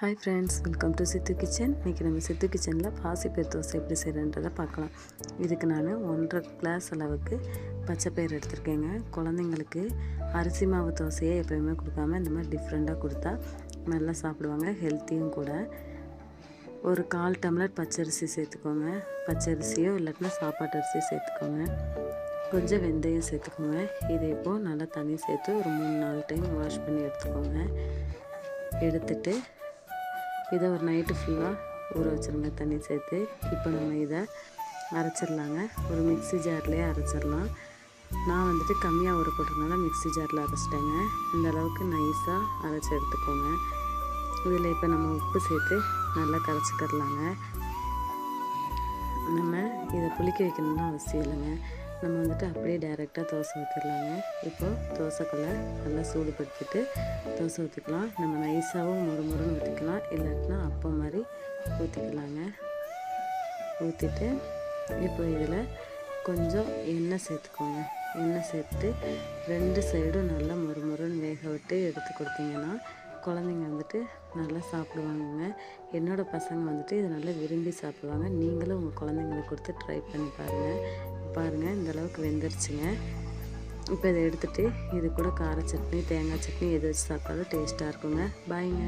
Hi friends welcome to Sidhu kitchen இன்றைக்கி நம்ம சித்து கிச்சனில் பாசிப்பயிர் தோசை எப்படி செய்கிறன்றதை பார்க்கலாம். இதுக்கு நான் ஒன்றரை கிளாஸ் அளவுக்கு பச்சைப்பயிர் எடுத்திருக்கேங்க. குழந்தைங்களுக்கு அரிசி மாவு தோசையை எப்போயுமே கொடுக்காம இந்த மாதிரி டிஃப்ரெண்ட்டாக கொடுத்தா நல்லா சாப்பிடுவாங்க ஹெல்த்தியும் கூட. ஒரு கால் டம்ளர் பச்சரிசி சேர்த்துக்கோங்க. பச்சரிசியோ இல்லாட்டினா சாப்பாட்டு அரிசியோ சேர்த்துக்கோங்க. கொஞ்சம் வெந்தயம் சேர்த்துக்கோங்க. இதே இப்போது நல்லா தண்ணி சேர்த்து ஒரு மூணு நாலு டைம் வாஷ் பண்ணி எடுத்துக்கோங்க. எடுத்துட்டு இதை ஒரு நைட்டு ஃபுல்லாக ஊற வச்சுருங்க தண்ணி சேர்த்து இப்போ நம்ம இதை அரைச்சிடலாங்க. ஒரு மிக்ஸி ஜார்லேயே அரைச்சிடலாம். நான் வந்துட்டு கம்மியாக ஊற போட்டிருந்தனால மிக்ஸி ஜாரில் அரைச்சிட்டேங்க. இந்த அளவுக்கு நைஸாக அரைச்சி எடுத்துக்கோங்க. இதில் இப்போ நம்ம உப்பு சேர்த்து நல்லா கரைச்சிக்கிறலாங்க. நம்ம இதை புளிக்க வைக்கணும்னு அவசியம் இல்லைங்க. நம்ம வந்துட்டு அப்படியே டைரெக்டாக தோசை ஊற்றிடலாங்க இப்போது தோசைக்குள்ளே நல்லா சூடுபடுத்திட்டு தோசை ஊற்றிக்கலாம் நம்ம நைஸாகவும் முறு முறுன்னு ஊற்றிக்கலாம். இல்லாட்டினா அப்போ மாதிரி ஊற்றிக்கலாங்க. ஊற்றிட்டு இப்போ இதில் கொஞ்சம் எண்ணெய் சேர்த்துக்கோங்க. எண்ணெய் சேர்த்து ரெண்டு சைடும் நல்லா முறுமுறுன்னு வேக விட்டு எடுத்து கொடுத்தீங்கன்னா குழந்தைங்க வந்துட்டு நல்லா சாப்பிடுவாங்கங்க. என்னோடய பசங்க வந்துட்டு இதை நல்லா விரும்பி சாப்பிடுவாங்க. நீங்களும் உங்கள் குழந்தைங்களுக்கு கொடுத்து ட்ரை பண்ணி பாருங்கள் பாருங்கள் இந்த அளவுக்கு வெந்துருச்சுங்க. இப்போ இதை எடுத்துகிட்டு இது கூட கார சட்னி தேங்காய் சட்னி எது வச்சு சாப்பிட்டாலும் டேஸ்ட்டாக இருக்குங்க. பாய்ங்க